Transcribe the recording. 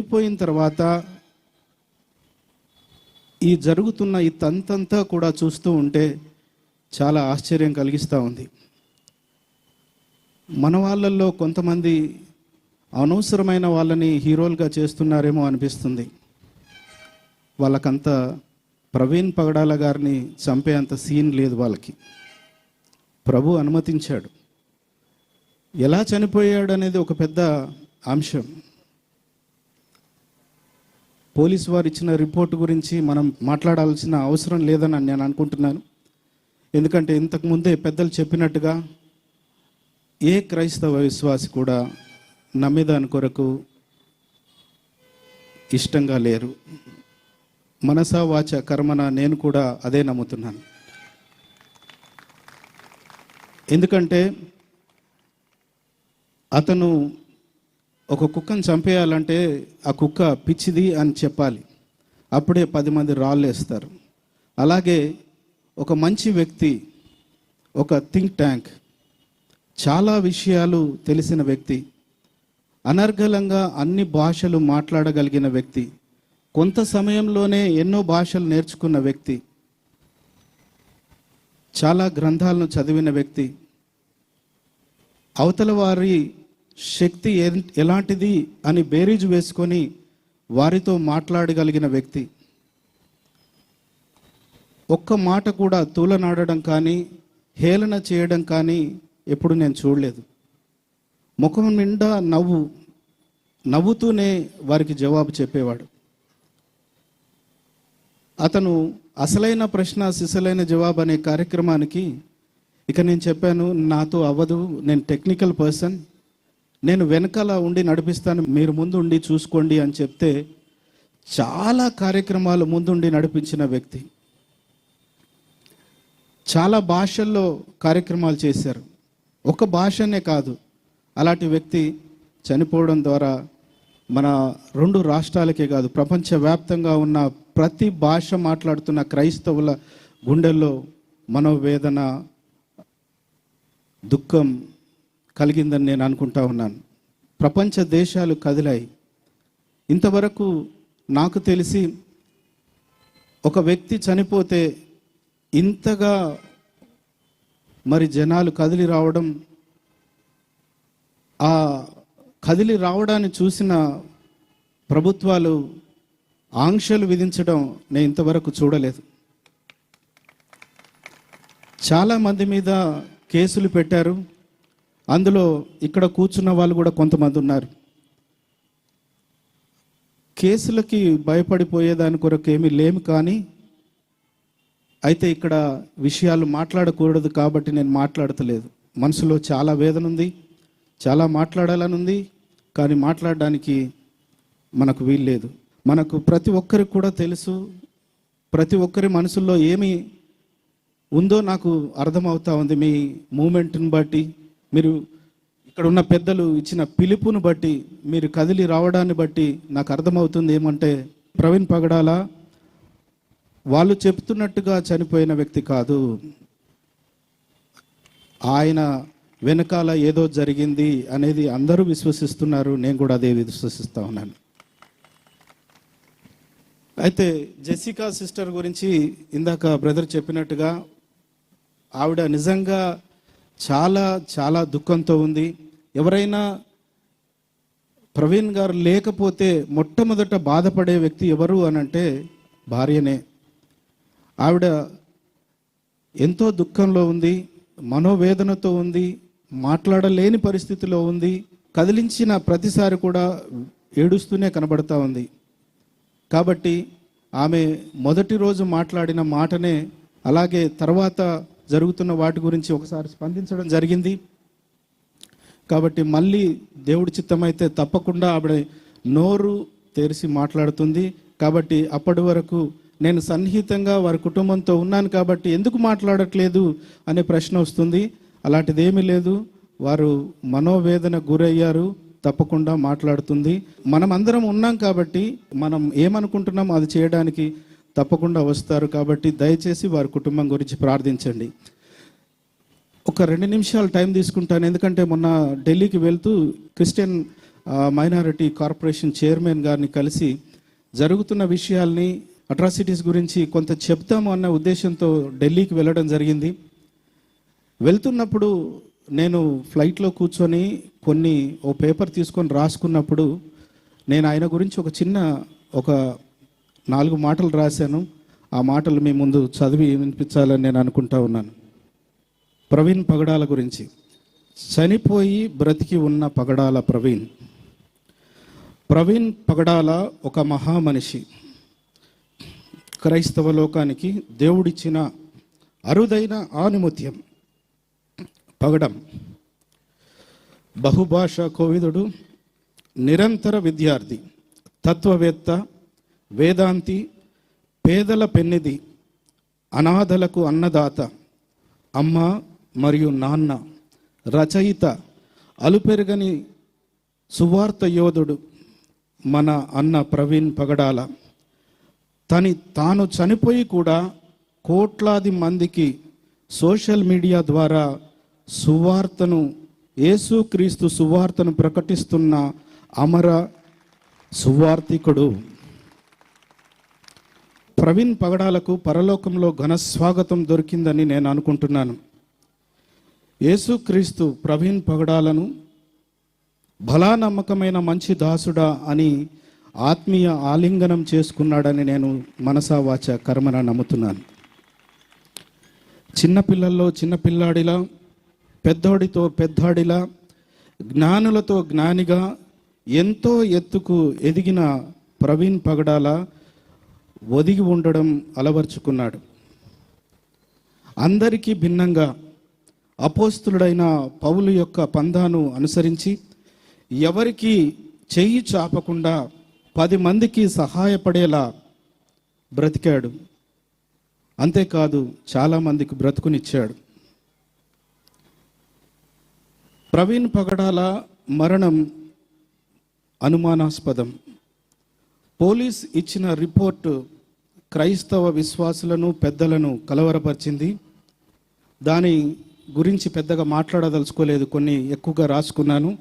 అయిపోయిన తర్వాత ఈ జరుగుతున్న ఈ తంతంతా కూడా చూస్తూ ఉంటే చాలా ఆశ్చర్యం కలిగిస్తూ ఉంది. మన వాళ్ళల్లో కొంతమంది అనవసరమైన వాళ్ళని హీరోలుగా చేస్తున్నారేమో అనిపిస్తుంది. వాళ్ళకంత ప్రవీణ్ పగడాల గారిని చంపే అంత సీన్ లేదు వాళ్ళకి. ప్రభు అనుమతించాడు. ఎలా చనిపోయాడు అనేది ఒక పెద్ద అంశం. పోలీసు వారు ఇచ్చిన రిపోర్ట్ గురించి మనం మాట్లాడాల్సిన అవసరం లేదని నేను అనుకుంటున్నాను. ఎందుకంటే ఇంతకుముందే పెద్దలు చెప్పినట్టుగా ఏ క్రైస్తవ విశ్వాసి కూడా నమ్మేదాని కొరకు ఇష్టంగా లేరు. మనసా వాచ కర్మన నేను కూడా అదే నమ్ముతున్నాను. ఎందుకంటే అతను ఒక కుక్కను చంపేయాలంటే ఆ కుక్క పిచ్చిది అని చెప్పాలి. అప్పుడే పది మంది రాళ్ళు వేస్తారు. అలాగే ఒక మంచి వ్యక్తి ఒక థింక్ ట్యాంక్ చాలా విషయాలు తెలిసిన వ్యక్తి అనర్గళంగా అన్ని భాషలు మాట్లాడగలిగిన వ్యక్తి కొంత సమయంలోనే ఎన్నో భాషలు నేర్చుకున్న వ్యక్తి చాలా గ్రంథాలను చదివిన వ్యక్తి అవతల వారి శక్తి ఎలాంటిది అని బేరీజు వేసుకొని వారితో మాట్లాడగలిగిన వ్యక్తి. ఒక్క మాట కూడా తూలనాడడం కానీ హేళన చేయడం కానీ ఎప్పుడు నేను చూడలేదు. ముఖం నిండా నవ్వు నవ్వుతూనే వారికి జవాబు చెప్పేవాడు. అతను అసలైన ప్రశ్న సిసలైన జవాబు అనే కార్యక్రమానికి ఇక నేను చెప్పాను నాతో అవ్వదు నేను టెక్నికల్ పర్సన్ నేను వెనకాల ఉండి నడిపిస్తాను మీరు ముందు ఉండి చూసుకోండి అని చెప్తే చాలా కార్యక్రమాలు ముందుండి నడిపించిన వ్యక్తి. చాలా భాషల్లో కార్యక్రమాలు చేశారు. ఒక భాషనే కాదు అలాంటి వ్యక్తి చనిపోవడం ద్వారా మన రెండు రాష్ట్రాలకే కాదు ప్రపంచవ్యాప్తంగా ఉన్న ప్రతి భాష మాట్లాడుతున్న క్రైస్తవుల గుండెల్లో మనోవేదన దుఃఖం కలిగిందని నేను అనుకుంటా ఉన్నాను. ప్రపంచ దేశాలు కదిలాయి. ఇంతవరకు నాకు తెలిసి ఒక వ్యక్తి చనిపోతే ఇంతగా మరి జనాలు కదిలి రావడం ఆ కదిలి రావడాన్ని చూసిన ప్రభుత్వాలు ఆంక్షలు విధించడం నేను ఇంతవరకు చూడలేదు. చాలా మంది మీద కేసులు పెట్టారు. అందులో ఇక్కడ కూర్చున్న వాళ్ళు కూడా కొంతమంది ఉన్నారు. కేసులకి భయపడిపోయేదాని కొరకు ఏమీ లేము కానీ అయితే ఇక్కడ విషయాలు మాట్లాడకూడదు కాబట్టి నేను మాట్లాడతలేదు. మనసులో చాలా వేదన ఉంది చాలా మాట్లాడాలని ఉంది కానీ మాట్లాడడానికి మనకు వీల్లేదు మనకు ప్రతి ఒక్కరికి కూడా తెలుసు ప్రతి ఒక్కరి మనసుల్లో ఏమి ఉందో నాకు అర్థమవుతా ఉంది మీ మూమెంట్ని బట్టి. మీరు ఇక్కడ ఉన్న పెద్దలు ఇచ్చిన పిలుపును బట్టి మీరు కదిలి రావడాన్ని బట్టి నాకు అర్థమవుతుంది ఏమంటే ప్రవీణ్ పగడాల వాళ్ళు చెప్తున్నట్టుగా చనిపోయిన వ్యక్తి కాదు. ఆయన వెనకాల ఏదో జరిగింది అనేది అందరూ విశ్వసిస్తున్నారు. నేను కూడా అదే విశ్వసిస్తా ఉన్నాను. అయితే జెసికా సిస్టర్ గురించి ఇందాక బ్రదర్ చెప్పినట్టుగా ఆవిడ నిజంగా చాలా చాలా దుఃఖంతో ఉంది. ఎవరైనా ప్రవీణ్ గారు లేకపోతే మొట్టమొదట బాధపడే వ్యక్తి ఎవరు అనంటే భార్యనే. ఆవిడ ఎంతో దుఃఖంలో ఉంది మనోవేదనతో ఉంది మాట్లాడలేని పరిస్థితిలో ఉంది కదిలించిన ప్రతిసారి కూడా ఏడుస్తూనే కనబడతా ఉంది. కాబట్టి ఆమె మొదటి రోజు మాట్లాడిన మాటనే అలాగే తర్వాత జరుగుతున్న వాటి గురించి ఒకసారి స్పందించడం జరిగింది. కాబట్టి మళ్ళీ దేవుడి చిత్తమైతే తప్పకుండా ఆవిడ నోరు తెరిచి మాట్లాడుతుంది. కాబట్టి అప్పటి వరకు నేను సన్నిహితంగా వారి కుటుంబంతో ఉన్నాను కాబట్టి ఎందుకు మాట్లాడట్లేదు అనే ప్రశ్న వస్తుంది. అలాంటిది ఏమీ లేదు. వారు మనోవేదన గురయ్యారు. తప్పకుండా మాట్లాడుతుంది. మనం అందరం ఉన్నాం కాబట్టి మనం ఏమనుకుంటున్నాం అది చేయడానికి తప్పకుండా వస్తారు కాబట్టి దయచేసి వారి కుటుంబం గురించి ప్రార్థించండి. ఒక రెండు నిమిషాలు టైం తీసుకుంటాను. ఎందుకంటే మొన్న ఢిల్లీకి వెళ్తూ క్రిస్టియన్ మైనారిటీ కార్పొరేషన్ చైర్మన్ గారిని కలిసి జరుగుతున్న విషయాల్ని అట్రాసిటీస్ గురించి కొంత చెప్తాము అన్న ఉద్దేశంతో ఢిల్లీకి వెళ్ళడం జరిగింది. వెళ్తున్నప్పుడు నేను ఫ్లైట్లో కూర్చొని కొన్ని ఓ పేపర్ తీసుకొని రాసుకున్నప్పుడు నేను ఆయన గురించి ఒక చిన్న ఒక నాలుగు మాటలు రాశాను. ఆ మాటలు మీ ముందు చదివి వినిపించాలని నేను అనుకుంటా ఉన్నాను. ప్రవీణ్ పగడాల గురించి. చనిపోయి బ్రతికి ఉన్న పగడాల ప్రవీణ్. ప్రవీణ్ పగడాల ఒక మహామనిషి. క్రైస్తవ లోకానికి దేవుడిచ్చిన అరుదైన ఆనుమత్యం. పగడం. బహుభాషా కోవిదుడు నిరంతర విద్యార్థి తత్వవేత్త వేదాంతి పేదల పెన్నిది అనాథలకు అన్నదాత అమ్మ మరియు నాన్న రచయిత అలుపెరగని సువార్త యోధుడు మన అన్న ప్రవీణ్ పగడాల. తని తాను చనిపోయి కూడా కోట్లాది మందికి సోషల్ మీడియా ద్వారా సువార్తను యేసుక్రీస్తు సువార్తను ప్రకటిస్తున్న అమర సువార్తికుడు ప్రవీణ్ పగడాలకు పరలోకంలో ఘన స్వాగతం దొరికిందని నేను అనుకుంటున్నాను. యేసుక్రీస్తు ప్రవీణ్ పగడాలను బలా నమ్మకమైన మంచి దాసుడా అని ఆత్మీయ ఆలింగనం చేసుకున్నాడని నేను మనసావాచ కర్మన నమ్ముతున్నాను. చిన్నపిల్లల్లో చిన్నపిల్లాడిలా పెద్దోడితో పెద్దాడిలా జ్ఞానులతో జ్ఞానిగా ఎంతో ఎత్తుకు ఎదిగిన ప్రవీణ్ పగడాల ఒదిగి ఉండడం అలవర్చుకున్నాడు. అందరికీ భిన్నంగా అపోస్తులుడైన పౌలు యొక్క పందాను అనుసరించి ఎవరికి చెయ్యి చాపకుండా పది మందికి సహాయపడేలా బ్రతికాడు. అంతేకాదు చాలామందికి బ్రతుకునిచ్చాడు. ప్రవీణ్ పగడాల మరణం అనుమానాస్పదం. పోలీస్ ఇచ్చిన రిపోర్టు క్రైస్తవ విశ్వాసులను పెద్దలను కలవరపరిచింది. దాని గురించి పెద్దగా మాట్లాడదలుచుకోలేదు కొన్ని ఎక్కువగా రాసుకున్నాను.